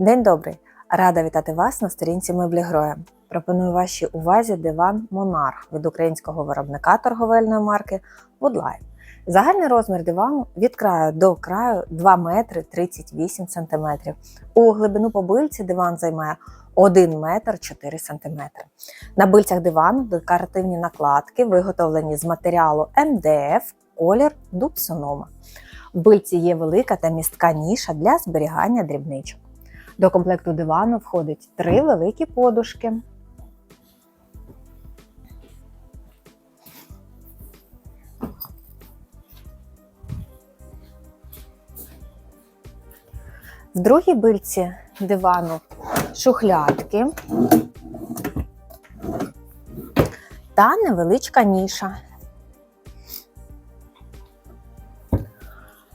День добрий! Рада вітати вас на сторінці Меблі Гроя. Пропоную вашій увазі диван Монарх від українського виробника торговельної марки Woodline. Загальний розмір дивану від краю до краю 2 метри 38 сантиметрів. У глибину по бильці диван займає 1 метр 4 сантиметри. На бильцях дивану декоративні накладки, виготовлені з матеріалу МДФ, колір дуб сонома. В бильці є велика та містка ніша для зберігання дрібничок. До комплекту дивану входить три великі подушки. В другій бильці дивану шухлядки та невеличка ніша.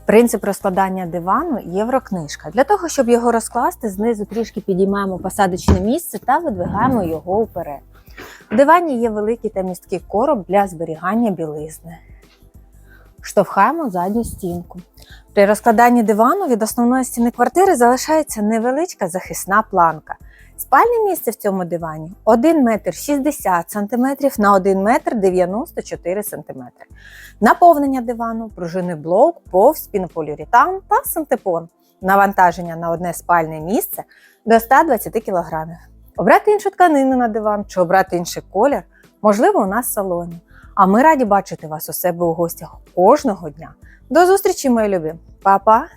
Принцип розкладання дивану єврокнижка. Для того, щоб його розкласти, знизу трішки підіймаємо посадочне місце та видвигаємо його вперед. В дивані є великий та місткий короб для зберігання білизни. Штовхаємо задню стінку. При розкладанні дивану від основної стіни квартири залишається невеличка захисна планка. Спальне місце в цьому дивані 1 метр 60 см на 1 метр 94 см. Наповнення дивану, пружинний блок, повз, пінополіуретан та синтепон. Навантаження на одне спальне місце до 120 кг. Обрати іншу тканину на диван чи обрати інший колір можливо у нас в салоні. А ми раді бачити вас у себе у гостях кожного дня. До зустрічі, мої любі! Па-па!